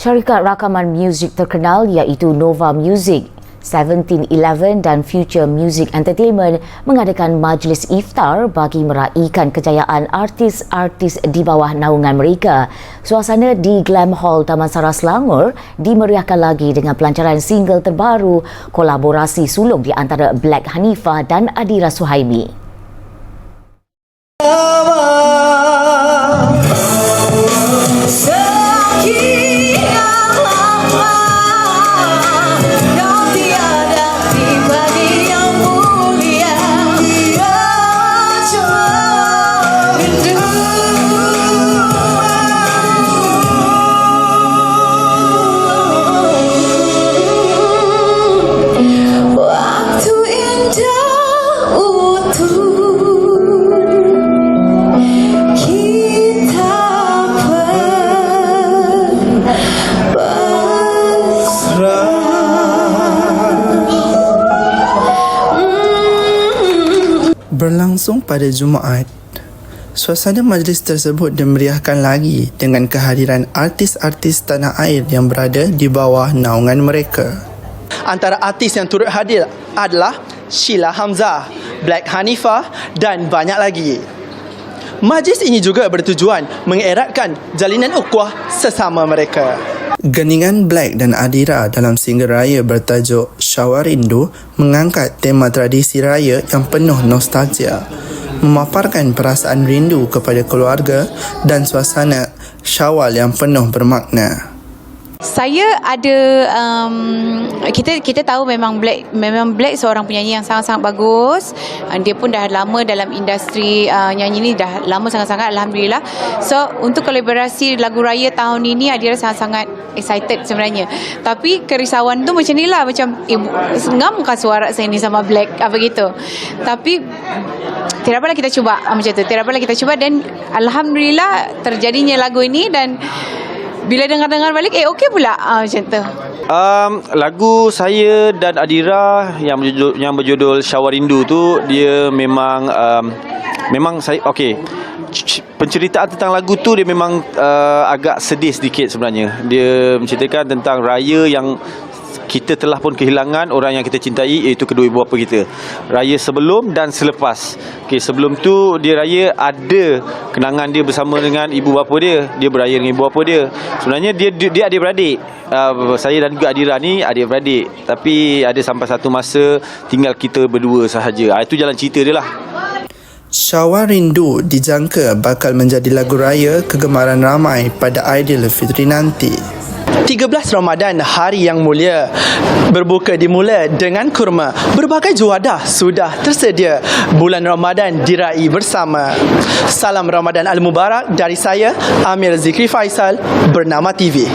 Syarikat rakaman muzik terkenal iaitu Nova Music, 1711 dan Future Music Entertainment mengadakan majlis iftar bagi meraihkan kejayaan artis-artis di bawah naungan mereka. Suasana di Glam Hall Taman Sara Selangor dimeriahkan lagi dengan pelancaran single terbaru kolaborasi sulung di antara Black Hanifah dan Adira Suhaimi. Berlangsung pada Jumaat, suasana majlis tersebut dimeriahkan lagi dengan kehadiran artis-artis tanah air yang berada di bawah naungan mereka. Antara artis yang turut hadir adalah Sheila Hamzah, Black Hanifah dan banyak lagi. Majlis ini juga bertujuan mengeratkan jalinan ukhuwah sesama mereka. Geningan Black dan Adira dalam single raya bertajuk Syawar Rindu mengangkat tema tradisi raya yang penuh nostalgia, memaparkan perasaan rindu kepada keluarga dan suasana syawal yang penuh bermakna. Saya ada um, kita kita tahu memang Black memang Black seorang penyanyi yang sangat-sangat bagus. Uh, dia pun dah lama dalam industri uh, nyanyi ni dah lama sangat-sangat alhamdulillah. So untuk kolaborasi lagu raya tahun ini Adira sangat-sangat excited sebenarnya. Tapi kerisauan tu macam ni lah macam eh, ngam muka suara saya ni sama Black apa gitu. Tapi tidak apalah kita cuba ah, macam tu. Tidak apalah kita cuba dan alhamdulillah terjadinya lagu ini dan bila dengar-dengar balik eh okey pula ah, macam tu. Um, lagu saya dan Adira yang berjudul, yang berjudul Syawar Rindu tu dia memang um, memang saya okey. Penceritaan tentang lagu tu dia memang uh, agak sedih sedikit sebenarnya. Dia menceritakan tentang raya yang kita telah pun kehilangan orang yang kita cintai iaitu kedua ibu bapa kita. Raya sebelum dan selepas. Okey, sebelum tu dia raya ada kenangan dia bersama dengan ibu bapa dia. Dia beraya dengan ibu bapa dia. Sebenarnya dia dia, dia adik-beradik. Uh, saya dan juga Adira ni adik-beradik. Tapi ada sampai satu masa tinggal kita berdua sahaja. Ah, itu jalan cerita dia lah. Syawar Rindu dijangka bakal menjadi lagu raya kegemaran ramai pada Aidilfitri nanti. 13 Ramadan hari yang mulia. Berbuka dimula dengan kurma. Berbagai juadah sudah tersedia. Bulan Ramadan diraih bersama. Salam Ramadan al mubarak dari saya Amir Zikri Faisal bernama TV